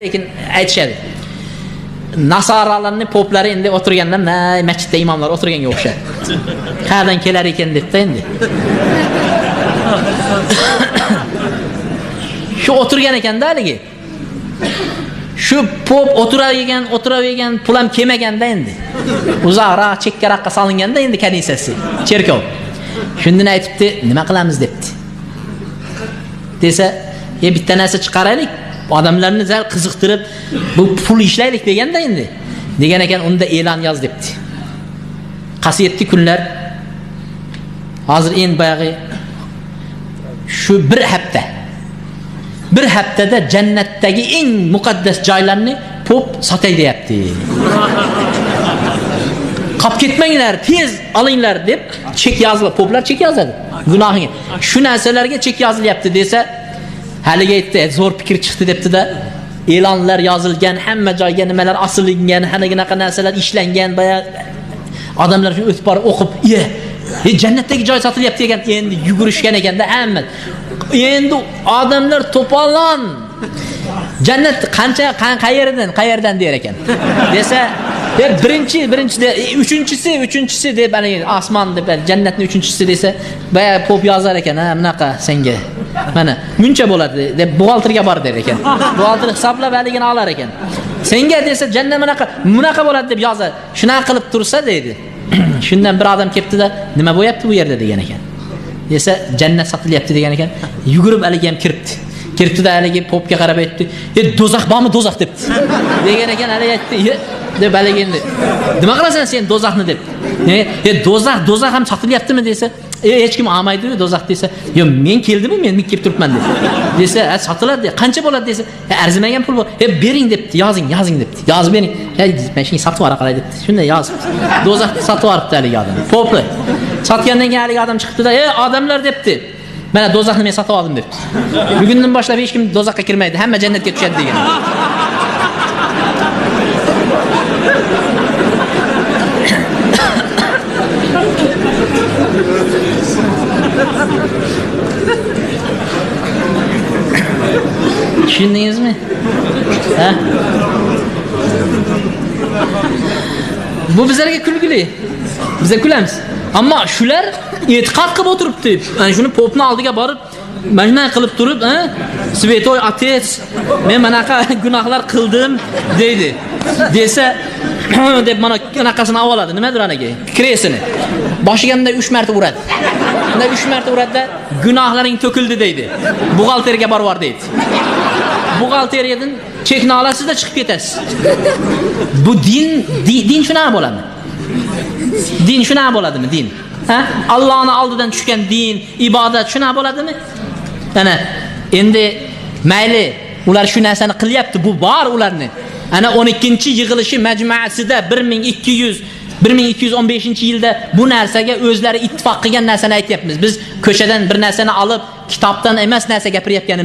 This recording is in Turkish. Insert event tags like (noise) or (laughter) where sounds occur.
lekin aytishadi. Nasoralarni poplari endi o'tirganda "Nay, masjidda imomlar o'tirganga o'xshaydi. (laughs) Qayerdan kelar ekan? debdi endi. (laughs) Shu o'tirgan ekanda haligi. Shu pop o'tiravergan o'tiravergan pul ham kelmaganda endi. Uzoqroq chekkaroqqa solinganda endi kanissasi cherkov. Shundan aytibdi nima qilamiz? debdi. Desa e bitta narsa chiqaraylik odamlarni zal qiziqtirib bu pul ishlaylik deganda endi. Degan ekan unda e'lon yoz debdi. Qasiyatli kunlar. Hozir endi boyagi shu bir hafta. Bir haftada jannatdagi eng muqaddas joylarni pop sotay deyapti. Qolib ketmanglar tez olinglar deb chek yozilib poplar chek yozadi. Gunohiga. Shu narsalarga chek yozilyapti desa haligi aytdi eh, zo'r fikr chiqdi debdida e'lonlar yozilgan hamma joyga nimalar osilgan hanaqa narsalar ishlangan boya odamlar shu o'tib borib o'qib ye e, jannatdagi joy sotilyapti degan. Endi yugurishgan ekanda hamma endi odamlar to'polon. Jannat qancha qan- qayerdan qayerdan der ekan? Desa e, birinchi birinchi de, e, uchinchisi uchinchisi deb haligi osmon deb jannatni uchinchisi desa boya pop yozar ekan ha bunaqa senga mana muncha bo'ladi deb buxgalterga bor der ekan buxgalter hisoblab haligini olar ekan senga desa jannat bunaqa bunaqa bo'ladi deb yozadi shunaqa qilib tursa deydi shundan bir odam kelibdida nima bo'lyapti bu yerda degan ekan desa jannat sotilyapti degan ekan yugurib haligi ham kiribdi kiribdida haligi popga qarab aytdi e do'zax bormi do'zax debdi (laughs) degan ekan haligi aytdi deb haligi endi. Nima qilasan sen do'zaxni deb? E do'zax do'zax ham sotilyaptimi desa e hech kim olmaydiku do'zax? desa yo men keldimu men kelib turibman desa "Ha, sotiladi qancha bo'ladi? desa "E, arzimagan pul bor. E bering debdi yozing yozing debdi. Yozib bering. "Ya, man shunga sotib yubora qolay debdi. Shunday yozib. Do'zaxni sotib yuboribdi haligi odam. Popi sotgandan keyin haligi odam chiqibdida e odamlar debdi. Mana do'zaxni men sotib oldim debdi. Bugundan boshlab hech kim do'zaxga kirmaydi hamma jannatga tushadi degan tushundingizmi ha? Bu bizlarga kulgili biza kulamiz ammo shular e'tiqod qilib o'tiribdi ana shuni popni oldiga borib mana shunday qilib turib ha? Svetoy otec men manaqa gunohlar (laughs) qildim deydi. Desa (clears throat) deb mana anaqasini oladi nimadir anagi? Kresini boshiga bunday uch marta uradi bunday uch marta uradida gunohlaring to'kildi deydi. Buxgalterga borib deydi buxgalteriyadan chekni olasizda chiqib ketasiz bu din di- din shunaqa bo'ladi din shunaqa bo'ladimi din? Ha allohni oldidan tushgan din ibodat shunaqa bo'ladimi ana endi mayli ular shu narsani qilyapti bu bor ularni ana 12 yig'ilishi majmuasida 1200 1215 yilda bu narsaga o'zlari ittifoq qilgan narsani aytyapmiz biz ko'chadan bir narsani olib kitobdan emas narsa gapirayotganimiz